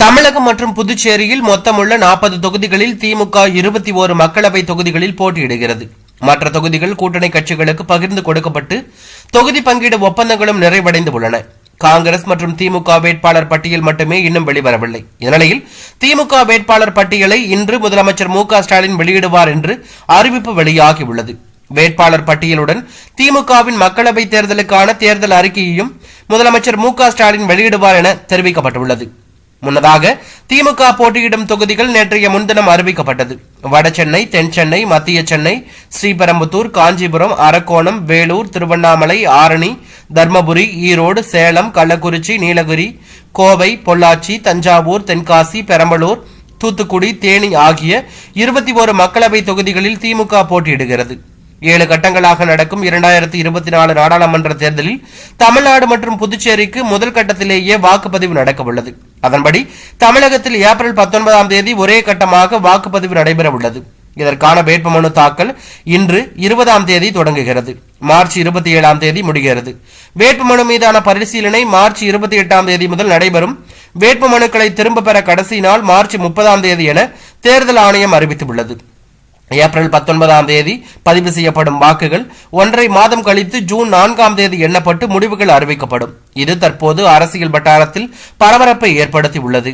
தமிழகம் மற்றும் புதுச்சேரியில் மொத்தமுள்ள நாற்பது தொகுதிகளில் திமுக இருபத்தி ஓரு மக்களவை தொகுதிகளில் போட்டியிடுகிறது. மற்ற தொகுதிகள் கூட்டணி கட்சிகளுக்கு பகிர்ந்து கொடுக்கப்பட்டு தொகுதி பங்கீடு ஒப்பந்தங்களும் நிறைவடைந்து உள்ளன. காங்கிரஸ் மற்றும் திமுக வேட்பாளர் பட்டியல் மட்டுமே இன்னும் வெளிவரவில்லை. இந்நிலையில் திமுக வேட்பாளர் பட்டியலை இன்று முதலமைச்சர் மு ஸ்டாலின் வெளியிடுவார் என்று அறிவிப்பு வெளியாகியுள்ளது. வேட்பாளர் பட்டியலுடன் திமுகவின் மக்களவைத் தேர்தலுக்கான தேர்தல் அறிக்கையையும் முதலமைச்சர் மு ஸ்டாலின் வெளியிடுவார் என தெரிவிக்கப்பட்டுள்ளது. முன்னதாக திமுக போட்டியிடும் தொகுதிகள் நேற்றைய முன்தினம் அறிவிக்கப்பட்டது. வடசென்னை தென் சென்னை மத்திய சென்னை ஸ்ரீபெரும்புத்தூர் காஞ்சிபுரம் அரக்கோணம் வேலூர் திருவண்ணாமலை ஆரணி தர்மபுரி ஈரோடு சேலம் கள்ளக்குறிச்சி நீலகிரி கோவை பொள்ளாச்சி தஞ்சாவூர் தென்காசி பெரம்பலூர் தூத்துக்குடி தேனி ஆகிய இருபத்தி ஓரு மக்களவை தொகுதிகளில் திமுக போட்டியிடுகிறது. ஏழு கட்டங்களாக நடக்கும் இரண்டாயிரத்தி இருபத்தி நாலு நாடாளுமன்ற தேர்தலில் தமிழ்நாடு மற்றும் புதுச்சேரிக்கு முதல் கட்டத்திலேயே வாக்குப்பதிவு நடக்கவுள்ளது. அதன்படி தமிழகத்தில் ஏப்ரல் பத்தொன்பதாம் தேதி ஒரே கட்டமாக வாக்குப்பதிவு நடைபெற உள்ளது இதற்கான வேட்புமனு தாக்கல் இன்று இருபதாம் தேதி தொடங்குகிறது. மார்ச் இருபத்தி ஏழாம் தேதி முடிகிறது. வேட்புமனு மீதான பரிசீலனை மார்ச் இருபத்தி எட்டாம் தேதி முதல் நடைபெறும். வேட்புமனுக்களை திரும்ப பெற கடைசி நாள் மார்ச் முப்பதாம் தேதி என தேர்தல் ஆணையம் அறிவித்துள்ளது. ஏப்ரல் பத்தொன்பதாம் தேதி பதிவு செய்யப்படும் வாக்குகள் ஒன்றை மாதம் கழித்து ஜூன் நான்காம் தேதி எண்ணப்பட்டு முடிவுகள் அறிவிக்கப்படும். இது தற்போது அரசியல் வட்டாரத்தில் பரபரப்பை ஏற்படுத்தியுள்ளது.